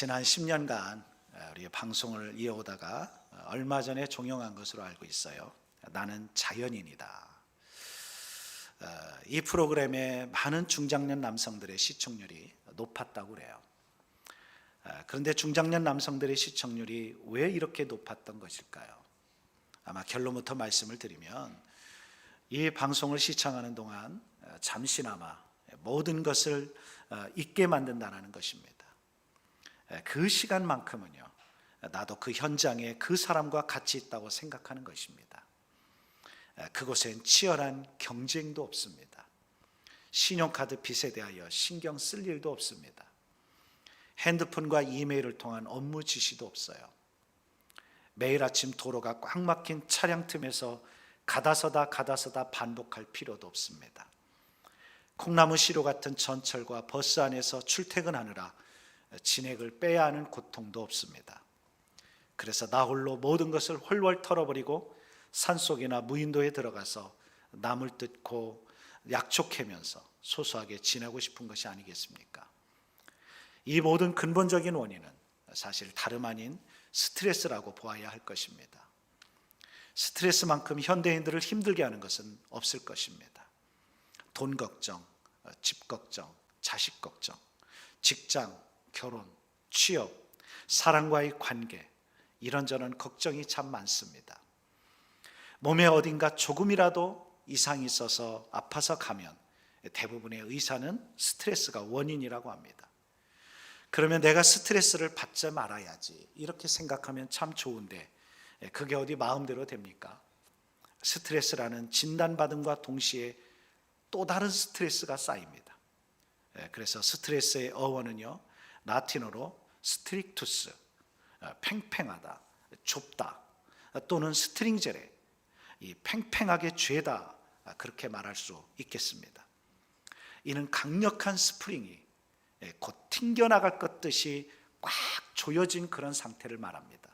지난 10년간 우리 방송을 이어오다가 얼마 전에 종영한 것으로 알고 있어요. 나는 자연인이다. 어, 이 프로그램에 많은 중장년 남성들의 시청률이 높았다고 그래요. 어, 그런데 중장년 남성들의 시청률이 왜 이렇게 높았던 것일까요? 아마 결론부터 말씀을 드리면 이 방송을 시청하는 동안 어, 잠시나마 모든 것을 어, 잊게 만든다는 것입니다. 에, 그 시간만큼은요, 나도 그 현장에 그 사람과 같이 있다고 생각하는 것입니다. 에, 그곳엔 치열한 경쟁도 없습니다. 신용카드 빚에 대하여 신경 쓸 일도 없습니다. 핸드폰과 이메일을 통한 업무 지시도 없어요. 매일 아침 도로가 꽉 막힌 차량 틈에서 가다서다 가다서다 반복할 필요도 없습니다. 콩나무 시루 같은 전철과 버스 안에서 출퇴근하느라 진액을 빼야 하는 고통도 없습니다. 그래서 나 홀로 모든 것을 홀월 털어버리고 산속이나 무인도에 들어가서 남을 뜯고 약초 캐면서 소소하게 지내고 싶은 것이 아니겠습니까? 이 모든 근본적인 원인은 사실 다름 아닌 스트레스라고 보아야 할 것입니다. 스트레스만큼 현대인들을 힘들게 하는 것은 없을 것입니다. 돈 걱정, 집 걱정, 자식 걱정, 직장, 결혼, 취업, 사랑과의 관계, 이런저런 걱정이 참 많습니다. 몸에 어딘가 조금이라도 이상이 있어서 아파서 가면 대부분의 의사는 스트레스가 원인이라고 합니다. 그러면 내가 스트레스를 받지 말아야지. 이렇게 생각하면 참 좋은데, 그게 어디 마음대로 됩니까? 스트레스라는 진단받음과 동시에 또 다른 스트레스가 쌓입니다. 그래서 스트레스의 어원은요, 라틴어로 스트릭투스, 팽팽하다, 좁다, 또는 스트링제레, 이 팽팽하게 죄다, 그렇게 말할 수 있겠습니다. 이는 강력한 스프링이 예, 곧 튕겨나갈 것 듯이 꽉 조여진 그런 상태를 말합니다.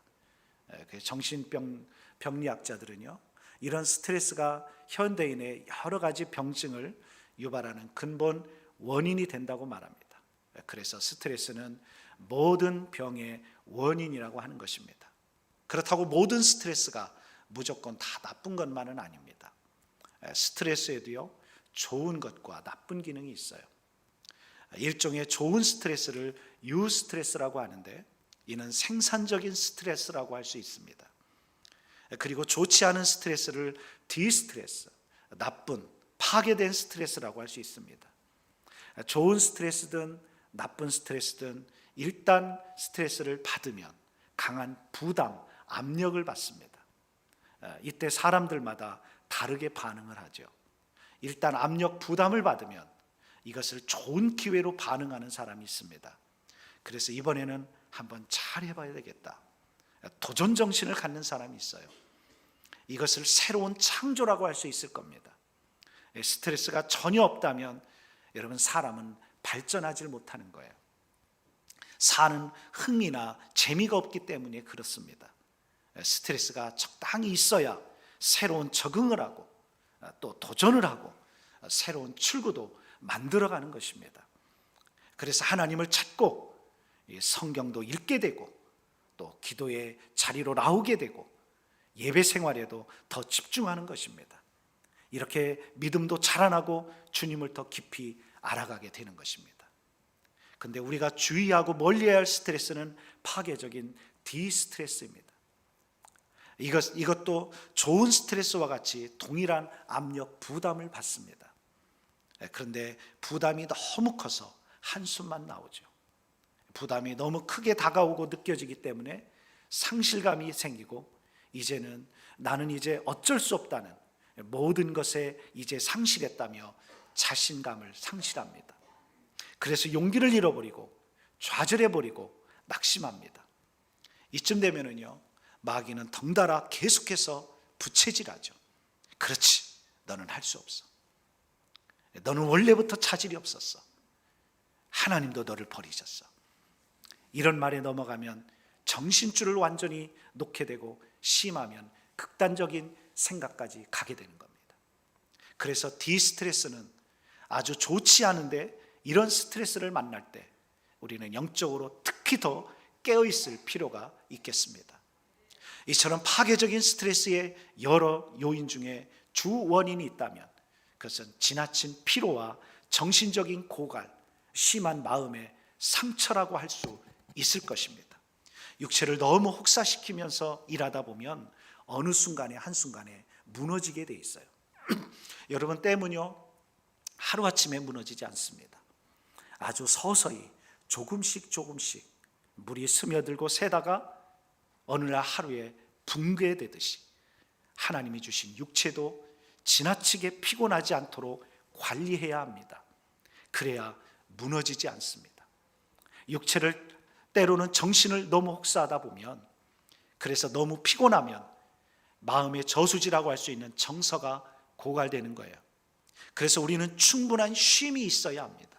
예, 그 정신병 병리학자들은요, 이런 스트레스가 현대인의 여러 가지 병증을 유발하는 근본 원인이 된다고 말합니다. 예, 그래서 스트레스는 모든 병의 원인이라고 하는 것입니다. 그렇다고 모든 스트레스가 무조건 다 나쁜 것만은 아닙니다. 스트레스에도요, 좋은 것과 나쁜 기능이 있어요. 일종의 좋은 스트레스를 유 스트레스라고 하는데 이는 생산적인 스트레스라고 할 수 있습니다. 그리고 좋지 않은 스트레스를 디스트레스, 나쁜 파괴된 스트레스라고 할 수 있습니다. 좋은 스트레스든 나쁜 스트레스든 일단 스트레스를 받으면 강한 부담, 압력을 받습니다. 이때 사람들마다 다르게 반응을 하죠. 일단 압력, 부담을 받으면 이것을 좋은 기회로 반응하는 사람이 있습니다. 그래서 이번에는 한번 잘 해봐야 되겠다. 도전 정신을 갖는 사람이 있어요. 이것을 새로운 창조라고 할 수 있을 겁니다. 스트레스가 전혀 없다면 여러분 사람은 발전하지 못하는 거예요. 사는 흥미나 재미가 없기 때문에 그렇습니다. 스트레스가 적당히 있어야 새로운 적응을 하고 또 도전을 하고 새로운 출구도 만들어가는 것입니다. 그래서 하나님을 찾고 성경도 읽게 되고 또 기도의 자리로 나오게 되고 예배 생활에도 더 집중하는 것입니다. 이렇게 믿음도 자라나고 주님을 더 깊이 알아가게 되는 것입니다. 근데 우리가 주의하고 멀리해야 할 스트레스는 파괴적인 디스트레스입니다. 이것, 이것도 좋은 스트레스와 같이 동일한 압력, 부담을 받습니다. 그런데 부담이 너무 커서 한숨만 나오죠. 부담이 너무 크게 다가오고 느껴지기 때문에 상실감이 생기고 이제는 나는 이제 어쩔 수 없다는 모든 것에 이제 상실했다며 자신감을 상실합니다. 그래서 용기를 잃어버리고 좌절해버리고 낙심합니다. 이쯤 되면은요, 마귀는 덩달아 계속해서 부채질하죠. 그렇지, 너는 할 수 없어. 너는 원래부터 차질이 없었어. 하나님도 너를 버리셨어. 이런 말에 넘어가면 정신줄을 완전히 놓게 되고 심하면 극단적인 생각까지 가게 되는 겁니다. 그래서 디스트레스는 아주 좋지 않은데 이런 스트레스를 만날 때 우리는 영적으로 특히 더 깨어 있을 필요가 있겠습니다. 이처럼 파괴적인 스트레스의 여러 요인 중에 주 원인이 있다면 그것은 지나친 피로와 정신적인 고갈, 심한 마음의 상처라고 할 수 있을 것입니다. 육체를 너무 혹사시키면서 일하다 보면 어느 순간에 한순간에 무너지게 돼 있어요. 여러분 때문요 하루아침에 무너지지 않습니다. 아주 서서히 조금씩 조금씩 물이 스며들고 새다가 어느 날 하루에 붕괴되듯이 하나님이 주신 육체도 지나치게 피곤하지 않도록 관리해야 합니다. 그래야 무너지지 않습니다. 육체를 때로는 정신을 너무 혹사하다 보면 그래서 너무 피곤하면 마음의 저수지라고 할 수 있는 정서가 고갈되는 거예요. 그래서 우리는 충분한 쉼이 있어야 합니다.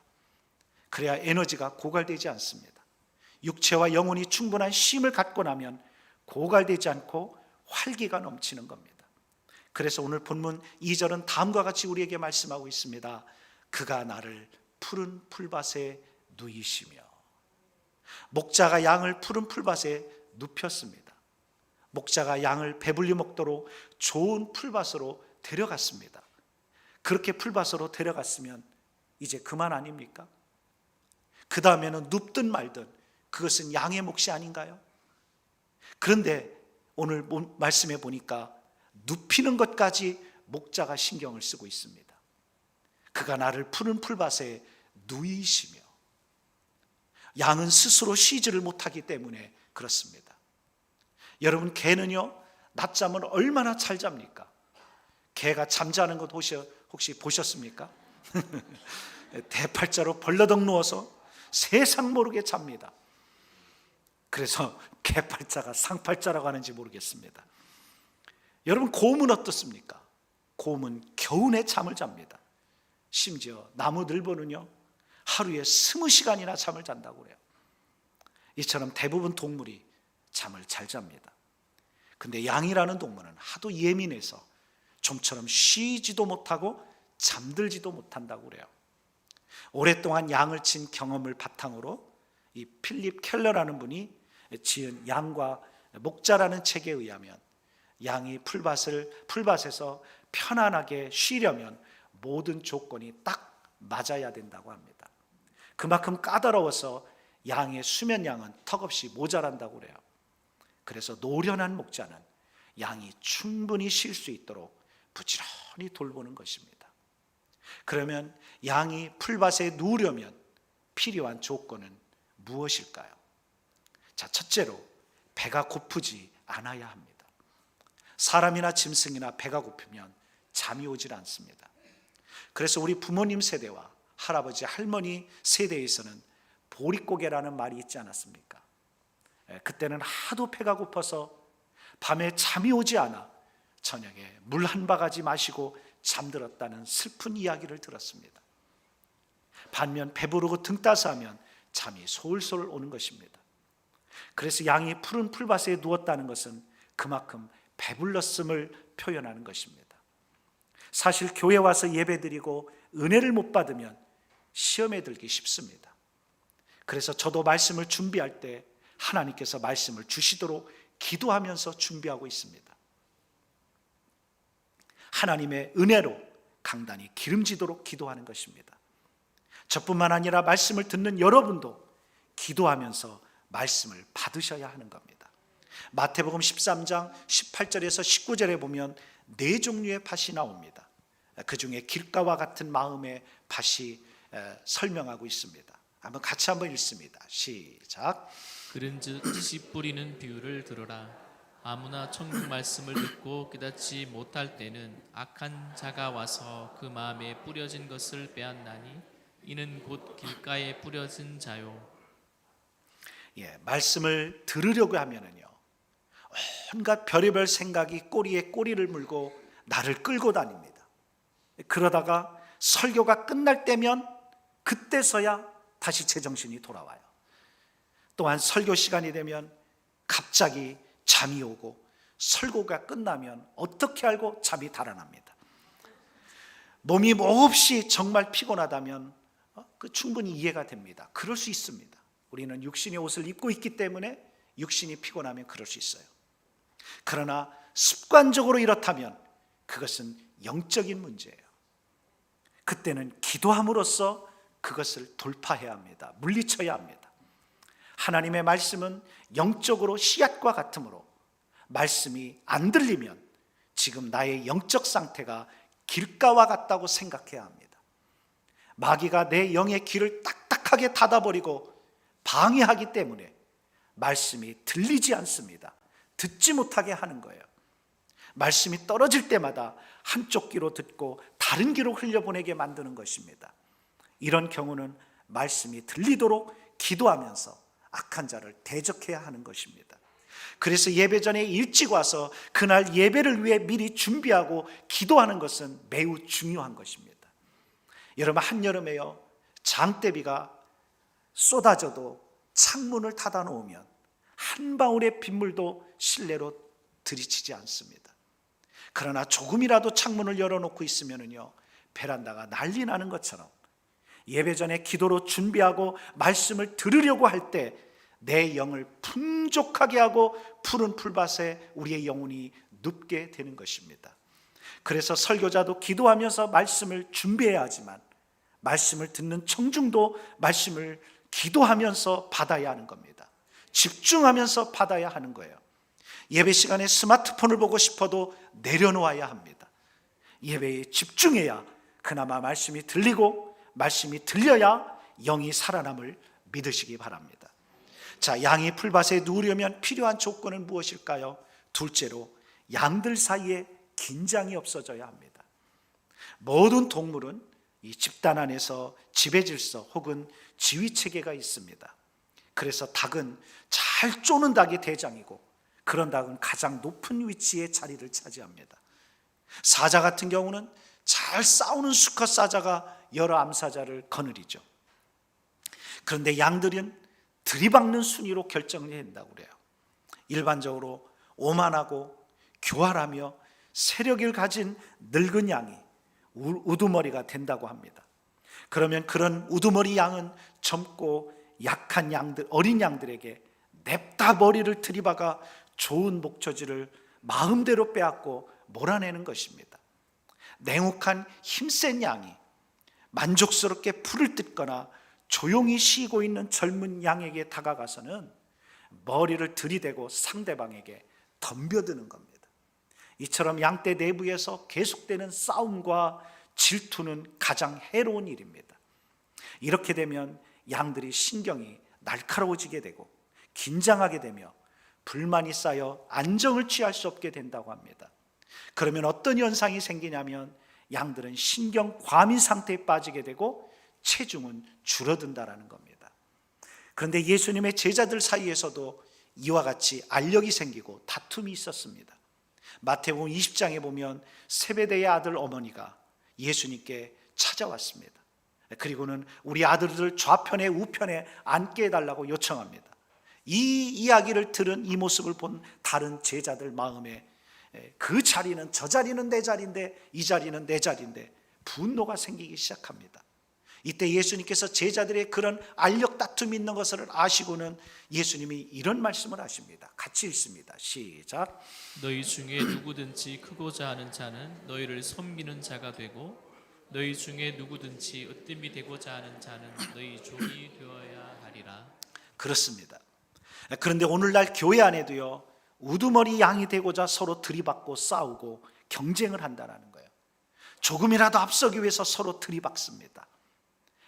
그래야 에너지가 고갈되지 않습니다. 육체와 영혼이 충분한 쉼을 갖고 나면 고갈되지 않고 활기가 넘치는 겁니다. 그래서 오늘 본문 2절은 다음과 같이 우리에게 말씀하고 있습니다. 그가 나를 푸른 풀밭에 누이시며 목자가 양을 푸른 풀밭에 눕혔습니다. 목자가 양을 배불리 먹도록 좋은 풀밭으로 데려갔습니다. 그렇게 풀밭으로 데려갔으면 이제 그만 아닙니까? 그 다음에는 눕든 말든 그것은 양의 몫이 아닌가요? 그런데 오늘 말씀해 보니까 눕히는 것까지 목자가 신경을 쓰고 있습니다. 그가 나를 푸른 풀밭에 누이시며 양은 스스로 쉬지를 못하기 때문에 그렇습니다. 여러분 개는요 낮잠을 얼마나 잘 잡니까? 개가 잠자는 것 혹시 보셨습니까? 대팔자로 벌러덩 누워서 세상 모르게 잡니다. 그래서 개팔자가 상팔자라고 하는지 모르겠습니다. 여러분 곰은 어떻습니까? 곰은 겨우내 잠을 잡니다. 심지어 나무늘보는요 하루에 스무 시간이나 잠을 잔다고 그래요. 이처럼 대부분 동물이 잠을 잘 잡니다. 근데 양이라는 동물은 하도 예민해서 좀처럼 쉬지도 못하고 잠들지도 못한다고 그래요. 오랫동안 양을 친 경험을 바탕으로 이 필립 켈러라는 분이 지은 양과 목자라는 책에 의하면 양이 풀밭을 풀밭에서 편안하게 쉬려면 모든 조건이 딱 맞아야 된다고 합니다. 그만큼 까다로워서 양의 수면 양은 턱없이 모자란다고 그래요. 그래서 노련한 목자는 양이 충분히 쉴 수 있도록 부지런히 돌보는 것입니다. 그러면 양이 풀밭에 누우려면 필요한 조건은 무엇일까요? 자, 첫째로 배가 고프지 않아야 합니다. 사람이나 짐승이나 배가 고프면 잠이 오질 않습니다. 그래서 우리 부모님 세대와 할아버지, 할머니 세대에서는 보릿고개라는 말이 있지 않았습니까? 예, 그때는 하도 배가 고파서 밤에 잠이 오지 않아 저녁에 물 한 바가지 마시고 잠들었다는 슬픈 이야기를 들었습니다. 반면 배부르고 등 따스하면 잠이 솔솔 오는 것입니다. 그래서 양이 푸른 풀밭에 누웠다는 것은 그만큼 배불렀음을 표현하는 것입니다. 사실 교회 와서 예배드리고 은혜를 못 받으면 시험에 들기 쉽습니다. 그래서 저도 말씀을 준비할 때 하나님께서 말씀을 주시도록 기도하면서 준비하고 있습니다. 하나님의 은혜로 강단이 기름지도록 기도하는 것입니다. 저뿐만 아니라 말씀을 듣는 여러분도 기도하면서 말씀을 받으셔야 하는 겁니다. 마태복음 13장 18절에서 19절에 보면 네 종류의 밭이 나옵니다. 그 중에 길가와 같은 마음의 밭이 설명하고 있습니다. 한번 같이 한번 읽습니다. 시작. 그런즉 씨 뿌리는 비유를 들어라. 아무나 천국 말씀을 듣고 깨닫지 못할 때는 악한 자가 와서 그 마음에 뿌려진 것을 빼앗나니 이는 곧 길가에 뿌려진 자요. 예, 말씀을 들으려고 하면은요. 온갖 별의별 생각이 꼬리에 꼬리를 물고 나를 끌고 다닙니다. 그러다가 설교가 끝날 때면 그때서야 다시 제정신이 돌아와요. 또한 설교 시간이 되면 갑자기 잠이 오고 설교가 끝나면 어떻게 알고 잠이 달아납니다. 몸이 몹시 정말 피곤하다면 어, 그 충분히 이해가 됩니다. 그럴 수 있습니다. 우리는 육신의 옷을 입고 있기 때문에 육신이 피곤하면 그럴 수 있어요. 그러나 습관적으로 이렇다면 그것은 영적인 문제예요. 그때는 기도함으로써 그것을 돌파해야 합니다. 물리쳐야 합니다. 하나님의 말씀은 영적으로 씨앗과 같으므로 말씀이 안 들리면 지금 나의 영적 상태가 길가와 같다고 생각해야 합니다. 마귀가 내 영의 길을 딱딱하게 닫아버리고 방해하기 때문에 말씀이 들리지 않습니다. 듣지 못하게 하는 거예요. 말씀이 떨어질 때마다 한쪽 귀로 듣고 다른 귀로 흘려보내게 만드는 것입니다. 이런 경우는 말씀이 들리도록 기도하면서 악한 자를 대적해야 하는 것입니다. 그래서 예배 전에 일찍 와서 그날 예배를 위해 미리 준비하고 기도하는 것은 매우 중요한 것입니다. 여러분 한여름에요 장대비가 쏟아져도 창문을 닫아 놓으면 한 방울의 빗물도 실내로 들이치지 않습니다. 그러나 조금이라도 창문을 열어 놓고 있으면은요 베란다가 난리 나는 것처럼 예배 전에 기도로 준비하고 말씀을 들으려고 할 때 내 영을 풍족하게 하고 푸른 풀밭에 우리의 영혼이 눕게 되는 것입니다. 그래서 설교자도 기도하면서 말씀을 준비해야 하지만 말씀을 듣는 청중도 말씀을 기도하면서 받아야 하는 겁니다. 집중하면서 받아야 하는 거예요. 예배 시간에 스마트폰을 보고 싶어도 내려놓아야 합니다. 예배에 집중해야 그나마 말씀이 들리고 말씀이 들려야 영이 살아남을 믿으시기 바랍니다. 자, 양이 풀밭에 누우려면 필요한 조건은 무엇일까요? 둘째로 양들 사이에 긴장이 없어져야 합니다. 모든 동물은 이 집단 안에서 지배 질서 혹은 지휘 체계가 있습니다. 그래서 닭은 잘 쪼는 닭이 대장이고 그런 닭은 가장 높은 위치에 자리를 차지합니다. 사자 같은 경우는 잘 싸우는 수컷 사자가 여러 암사자를 거느리죠. 그런데 양들은 들이박는 순위로 결정을 해야 된다고 그래요. 일반적으로 오만하고 교활하며 세력을 가진 늙은 양이 우- 우두머리가 된다고 합니다. 그러면 그런 우두머리 양은 젊고 약한 양들, 어린 양들에게 냅다 머리를 들이박아 좋은 목처지를 마음대로 빼앗고 몰아내는 것입니다. 냉혹한 힘센 양이 만족스럽게 풀을 뜯거나 조용히 쉬고 있는 젊은 양에게 다가가서는 머리를 들이대고 상대방에게 덤벼드는 겁니다. 이처럼 양떼 내부에서 계속되는 싸움과 질투는 가장 해로운 일입니다. 이렇게 되면 양들이 신경이 날카로워지게 되고 긴장하게 되며 불만이 쌓여 안정을 취할 수 없게 된다고 합니다. 그러면 어떤 현상이 생기냐면 양들은 신경 과민 상태에 빠지게 되고 체중은 줄어든다라는 겁니다. 그런데 예수님의 제자들 사이에서도 이와 같이 알력이 생기고 다툼이 있었습니다. 마태복음 20장에 보면 세베대의 아들 어머니가 예수님께 찾아왔습니다. 그리고는 우리 아들들 좌편에 우편에 앉게 해달라고 요청합니다. 이 이야기를 들은 이 모습을 본 다른 제자들 마음에 그 자리는 저 자리는 내 자리인데 이 자리는 내 자리인데 분노가 생기기 시작합니다. 이때 예수님께서 제자들의 그런 알력 다툼이 있는 것을 아시고는 예수님이 이런 말씀을 하십니다. 같이 읽습니다. 시작. 너희 중에 누구든지 크고자 하는 자는 너희를 섬기는 자가 되고 너희 중에 누구든지 으뜸이 되고자 하는 자는 너희 종이 되어야 하리라. 그렇습니다. 그런데 오늘날 교회 안에도요 우두머리 양이 되고자 서로 들이받고 싸우고 경쟁을 한다는 거예요. 조금이라도 앞서기 위해서 서로 들이박습니다.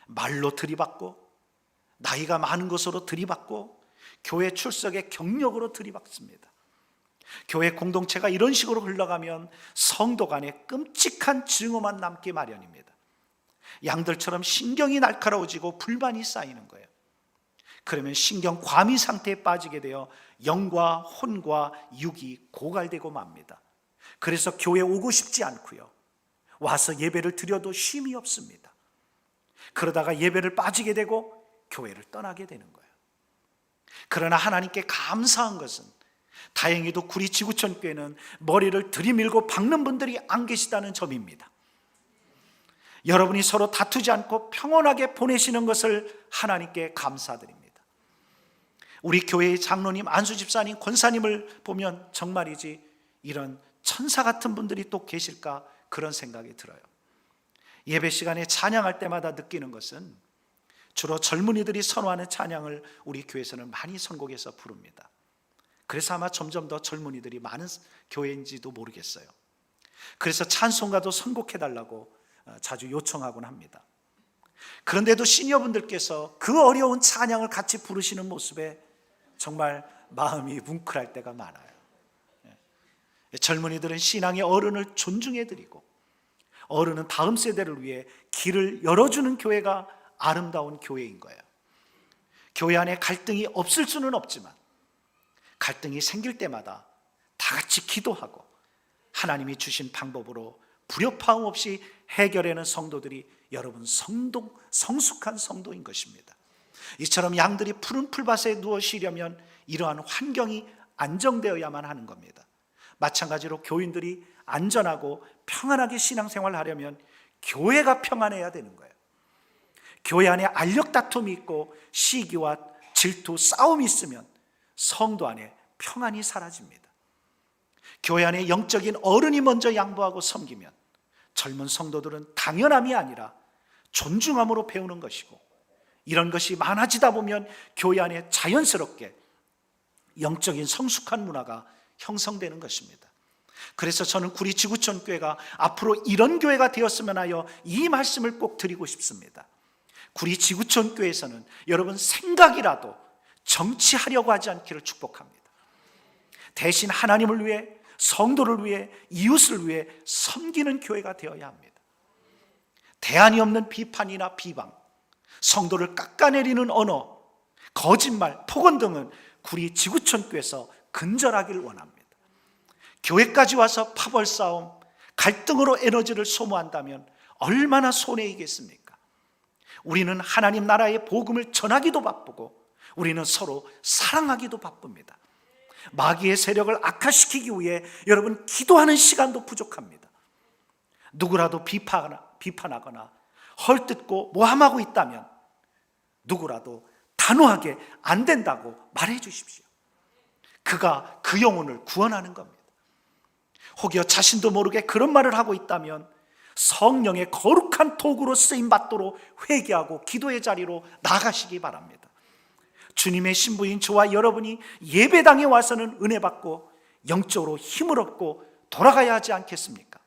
말로 들이받고 나이가 많은 것으로 들이받고 교회 출석의 경력으로 들이박습니다. 교회 공동체가 이런 식으로 흘러가면 성도 간에 끔찍한 증오만 남기 마련입니다. 양들처럼 신경이 날카로워지고 불만이 쌓이는 거예요. 그러면 신경 과민 상태에 빠지게 되어 영과 혼과 육이 고갈되고 맙니다. 그래서 교회 오고 싶지 않고요. 와서 예배를 드려도 쉼이 없습니다. 그러다가 예배를 빠지게 되고 교회를 떠나게 되는 거예요. 그러나 하나님께 감사한 것은 다행히도 구리 지구촌 교회는 머리를 들이밀고 박는 분들이 안 계시다는 점입니다. 여러분이 서로 다투지 않고 평온하게 보내시는 것을 하나님께 감사드립니다. 우리 교회의 장로님, 안수 집사님, 권사님을 보면 정말이지 이런 천사 같은 분들이 또 계실까 그런 생각이 들어요. 예배 시간에 찬양할 때마다 느끼는 것은 주로 젊은이들이 선호하는 찬양을 우리 교회에서는 많이 선곡해서 부릅니다. 그래서 아마 점점 더 젊은이들이 많은 교회인지도 모르겠어요. 그래서 찬송가도 선곡해 달라고 어, 자주 요청하곤 합니다. 그런데도 시니어분들께서 그 어려운 찬양을 같이 부르시는 모습에 정말 마음이 뭉클할 때가 많아요. 예. 젊은이들은 신앙의 어른을 존중해 드리고 어른은 다음 세대를 위해 길을 열어주는 교회가 아름다운 교회인 거예요. 교회 안에 갈등이 없을 수는 없지만 갈등이 생길 때마다 다 같이 기도하고 하나님이 주신 방법으로 불협화음 없이 해결하는 성도들이 여러분 성동 성숙한 성도인 것입니다. 이처럼 양들이 푸른 풀밭에 누워 쉬려면 이러한 환경이 안정되어야만 하는 겁니다. 마찬가지로 교인들이 안전하고 평안하게 신앙생활을 하려면 교회가 평안해야 되는 거예요. 교회 안에 알력 다툼이 있고 시기와 질투, 싸움이 있으면 성도 안에 평안이 사라집니다. 교회 안에 영적인 어른이 먼저 양보하고 섬기면 젊은 성도들은 당연함이 아니라 존중함으로 배우는 것이고 이런 것이 많아지다 보면 교회 안에 자연스럽게 영적인 성숙한 문화가 형성되는 것입니다. 그래서 저는 구리 지구촌 교회가 앞으로 이런 교회가 되었으면 하여 이 말씀을 꼭 드리고 싶습니다. 구리 지구촌 교회에서는 여러분 생각이라도 정치하려고 하지 않기를 축복합니다. 대신 하나님을 위해 성도를 위해 이웃을 위해 섬기는 교회가 되어야 합니다. 대안이 없는 비판이나 비방, 성도를 깎아내리는 언어, 거짓말, 폭언 등은 구리 지구촌 교회에서 근절하기를 원합니다. 교회까지 와서 파벌 싸움, 갈등으로 에너지를 소모한다면 얼마나 손해이겠습니까? 우리는 하나님 나라의 복음을 전하기도 바쁘고 우리는 서로 사랑하기도 바쁩니다. 마귀의 세력을 악화시키기 위해 여러분 기도하는 시간도 부족합니다. 누구라도 비판하거나 헐뜯고 모함하고 있다면 누구라도 단호하게 안 된다고 말해 주십시오. 그가 그 영혼을 구원하는 겁니다. 혹여 자신도 모르게 그런 말을 하고 있다면 성령의 거룩한 도구로 쓰임 받도록 회개하고 기도의 자리로 나가시기 바랍니다. 주님의 신부인 저와 여러분이 예배당에 와서는 은혜 받고 영적으로 힘을 얻고 돌아가야 하지 않겠습니까?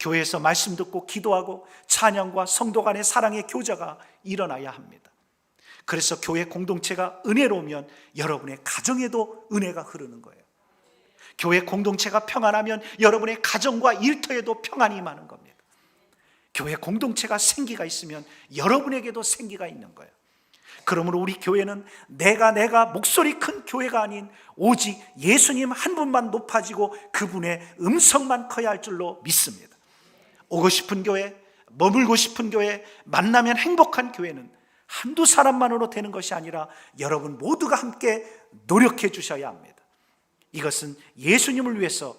교회에서 말씀 듣고 기도하고 찬양과 성도 간의 사랑의 교제가 일어나야 합니다. 그래서 교회 공동체가 은혜로우면 여러분의 가정에도 은혜가 흐르는 거예요. 교회 공동체가 평안하면 여러분의 가정과 일터에도 평안이 임하는 겁니다. 교회 공동체가 생기가 있으면 여러분에게도 생기가 있는 거예요. 그러므로 우리 교회는 내가 내가 목소리 큰 교회가 아닌 오직 예수님 한 분만 높아지고 그분의 음성만 커야 할 줄로 믿습니다. 오고 싶은 교회, 머물고 싶은 교회, 만나면 행복한 교회는 한두 사람만으로 되는 것이 아니라 여러분 모두가 함께 노력해 주셔야 합니다. 이것은 예수님을 위해서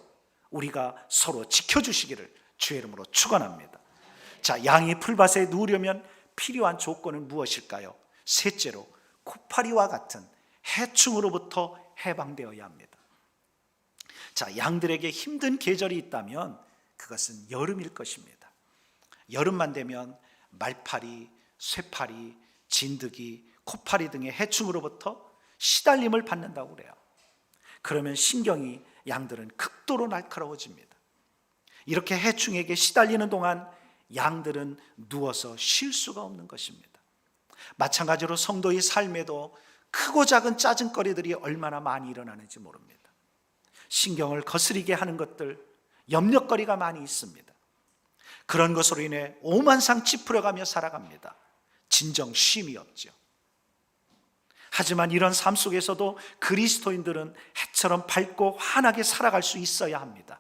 우리가 서로 지켜주시기를 주의 이름으로 축원합니다. 자, 양이 풀밭에 누우려면 필요한 조건은 무엇일까요? 셋째로 코파리와 같은 해충으로부터 해방되어야 합니다. 자, 양들에게 힘든 계절이 있다면 그것은 여름일 것입니다. 여름만 되면 말파리, 쇠파리, 진드기, 코파리 등의 해충으로부터 시달림을 받는다고 그래요. 그러면 신경이 양들은 극도로 날카로워집니다. 이렇게 해충에게 시달리는 동안 양들은 누워서 쉴 수가 없는 것입니다. 마찬가지로 성도의 삶에도 크고 작은 짜증거리들이 얼마나 많이 일어나는지 모릅니다. 신경을 거스리게 하는 것들, 염려거리가 많이 있습니다. 그런 것으로 인해 오만상 찌푸려가며 살아갑니다. 진정 쉼이 없죠. 하지만 이런 삶 속에서도 그리스도인들은 해처럼 밝고 환하게 살아갈 수 있어야 합니다.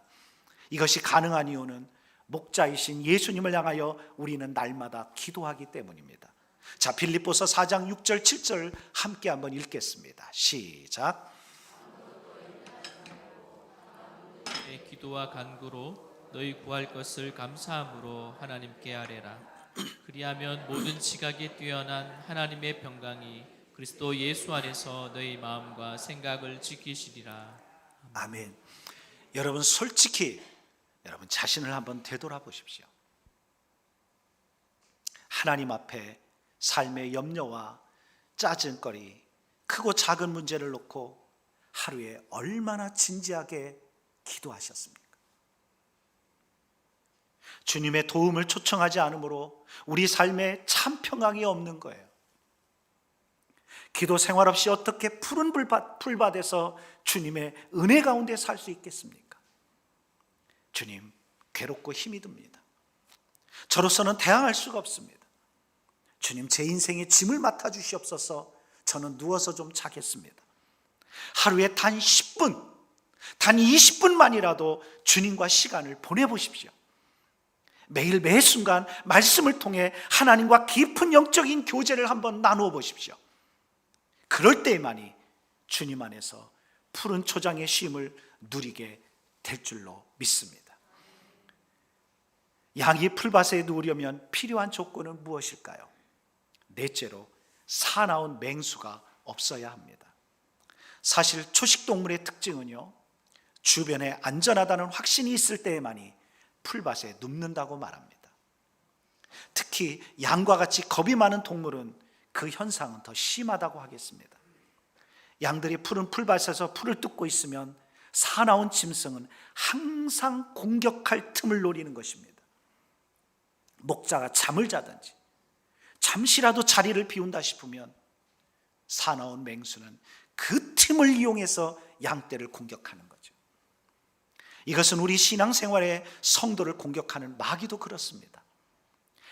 이것이 가능한 이유는 목자이신 예수님을 향하여 우리는 날마다 기도하기 때문입니다. 자, 빌립보서 4장 6절 7절 함께 한번 읽겠습니다. 시작. 내 기도와 간구로 너희 구할 것을 감사함으로 하나님께 아뢰라. 그리하면 모든 지각이 뛰어난 하나님의 평강이 그리스도 예수 안에서 너희 마음과 생각을 지키시리라. 아멘. 여러분 솔직히 여러분 자신을 한번 되돌아보십시오. 하나님 앞에 삶의 염려와 짜증거리, 크고 작은 문제를 놓고 하루에 얼마나 진지하게 기도하셨습니까? 주님의 도움을 초청하지 않으므로 우리 삶에 참 평강이 없는 거예요. 기도 생활 없이 어떻게 푸른 불밭, 풀밭에서 주님의 은혜 가운데 살 수 있겠습니까? 주님, 괴롭고 힘이 듭니다. 저로서는 대항할 수가 없습니다. 주님, 제 인생의 짐을 맡아 주시옵소서 저는 누워서 좀 자겠습니다. 하루에 단 10분, 단 20분만이라도 주님과 시간을 보내보십시오. 매일 매 순간 말씀을 통해 하나님과 깊은 영적인 교제를 한번 나누어 보십시오. 그럴 때만이 주님 안에서 푸른 초장의 쉼을 누리게 될 줄로 믿습니다. 양이 풀밭에 누우려면 필요한 조건은 무엇일까요? 넷째로 사나운 맹수가 없어야 합니다. 사실 초식 동물의 특징은요. 주변에 안전하다는 확신이 있을 때에만이 풀밭에 눕는다고 말합니다. 특히 양과 같이 겁이 많은 동물은 그 현상은 더 심하다고 하겠습니다. 양들이 푸른 풀밭에서 풀을 뜯고 있으면 사나운 짐승은 항상 공격할 틈을 노리는 것입니다. 목자가 잠을 자든지 잠시라도 자리를 비운다 싶으면 사나운 맹수는 그 틈을 이용해서 양떼를 공격하는. 이것은 우리 신앙생활의 성도를 공격하는 마귀도 그렇습니다.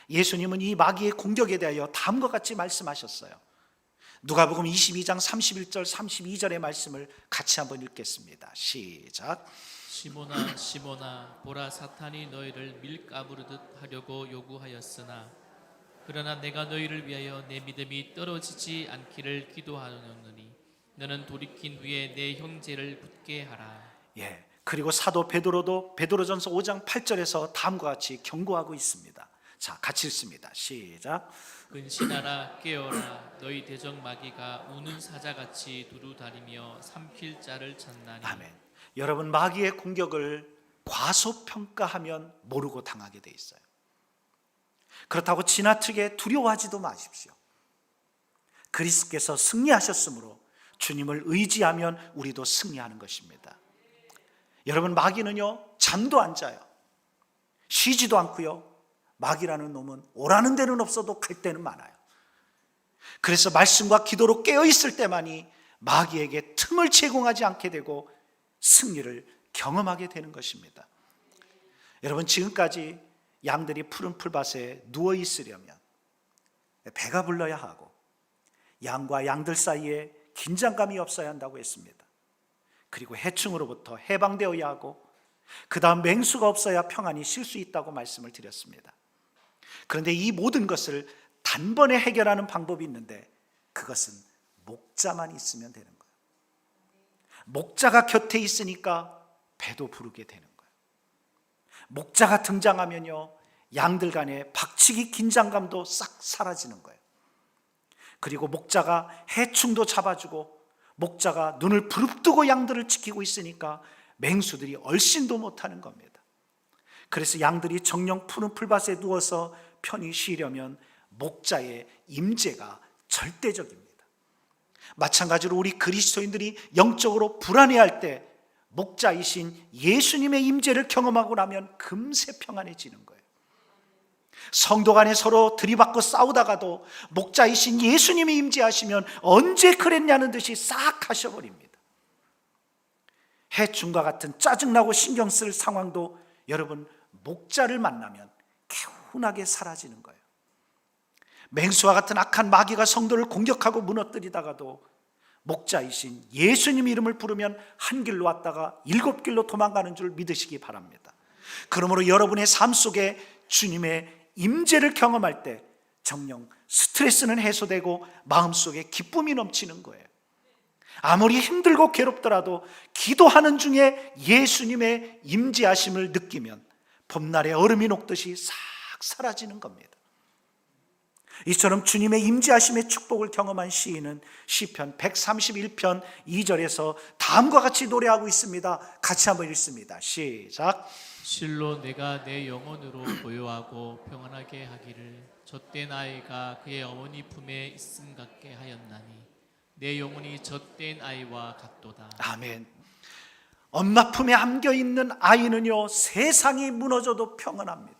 예수님은 이 마귀의 공격에 대하여 다음과 같이 말씀하셨어요. 누가복음 22장 31절 32절의 말씀을 같이 한번 읽겠습니다. 시작. 시모나 시모나 보라 사탄이 너희를 밀가부르듯 하려고 요구하였으나 그러나 내가 너희를 위하여 내 믿음이 떨어지지 않기를 기도하노니 너는 돌이킨 후에 내 형제를 붙게 하라. 예. 그리고 사도 베드로도 베드로전서 5장 8절에서 다음과 같이 경고하고 있습니다. 자, 같이 읽습니다. 시작. 근신하라 깨어라 너희 대적 마귀가 우는 사자같이 두루다니며 삼킬 자를 찾나니 아멘. 여러분 마귀의 공격을 과소평가하면 모르고 당하게 돼 있어요. 그렇다고 지나치게 두려워하지도 마십시오. 그리스께서 승리하셨으므로 주님을 의지하면 우리도 승리하는 것입니다. 여러분 마귀는요 잠도 안 자요. 쉬지도 않고요. 마귀라는 놈은 오라는 데는 없어도 갈 때는 많아요. 그래서 말씀과 기도로 깨어 있을 때만이 마귀에게 틈을 제공하지 않게 되고 승리를 경험하게 되는 것입니다. 여러분 지금까지 양들이 푸른 풀밭에 누워 있으려면 배가 불러야 하고 양과 양들 사이에 긴장감이 없어야 한다고 했습니다. 그리고 해충으로부터 해방되어야 하고 그 다음 맹수가 없어야 평안히 쉴 수 있다고 말씀을 드렸습니다. 그런데 이 모든 것을 단번에 해결하는 방법이 있는데 그것은 목자만 있으면 되는 거예요. 목자가 곁에 있으니까 배도 부르게 되는 거예요. 목자가 등장하면요. 양들 간의 박치기 긴장감도 싹 사라지는 거예요. 그리고 목자가 해충도 잡아주고 목자가 눈을 부릅뜨고 양들을 지키고 있으니까 맹수들이 얼씬도 못하는 겁니다. 그래서 양들이 정령 푸른 풀밭에 누워서 편히 쉬려면 목자의 임재가 절대적입니다. 마찬가지로 우리 그리스도인들이 영적으로 불안해할 때 목자이신 예수님의 임재를 경험하고 나면 금세 평안해지는 거예요. 성도 간에 서로 들이받고 싸우다가도 목자이신 예수님이 임재하시면 언제 그랬냐는 듯이 싹 하셔버립니다. 해충과 같은 짜증나고 신경 쓸 상황도 여러분 목자를 만나면 개운하게 사라지는 거예요. 맹수와 같은 악한 마귀가 성도를 공격하고 무너뜨리다가도 목자이신 예수님 이름을 부르면 한 길로 왔다가 일곱 길로 도망가는 줄 믿으시기 바랍니다. 그러므로 여러분의 삶 속에 주님의 임재를 경험할 때 정령 스트레스는 해소되고 마음속에 기쁨이 넘치는 거예요. 아무리 힘들고 괴롭더라도 기도하는 중에 예수님의 임재하심을 느끼면 봄날에 얼음이 녹듯이 싹 사라지는 겁니다. 이처럼 주님의 임재하심의 축복을 경험한 시인은 시편 131편 2절에서 다음과 같이 노래하고 있습니다. 같이 한번 읽습니다. 시작. 실로 내가 내 영혼으로 보유하고 평안하게 하기를 젖된 아이가 그의 어머니 품에 있음 같게 하였나니 내 영혼이 젖된 아이와 같도다. 아멘. 엄마 품에 안겨 있는 아이는요 세상이 무너져도 평안합니다.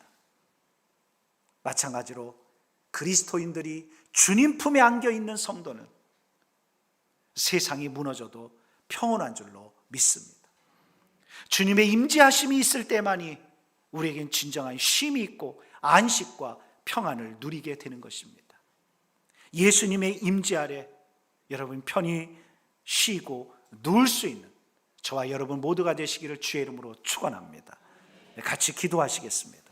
마찬가지로 그리스도인들이 주님 품에 안겨 있는 성도는 세상이 무너져도 평온한 줄로 믿습니다. 주님의 임재하심이 있을 때만이 우리에겐 진정한 쉼이 있고 안식과 평안을 누리게 되는 것입니다. 예수님의 임재 아래 여러분 편히 쉬고 누울 수 있는 저와 여러분 모두가 되시기를 주의 이름으로 축원합니다. 네, 같이 기도하시겠습니다.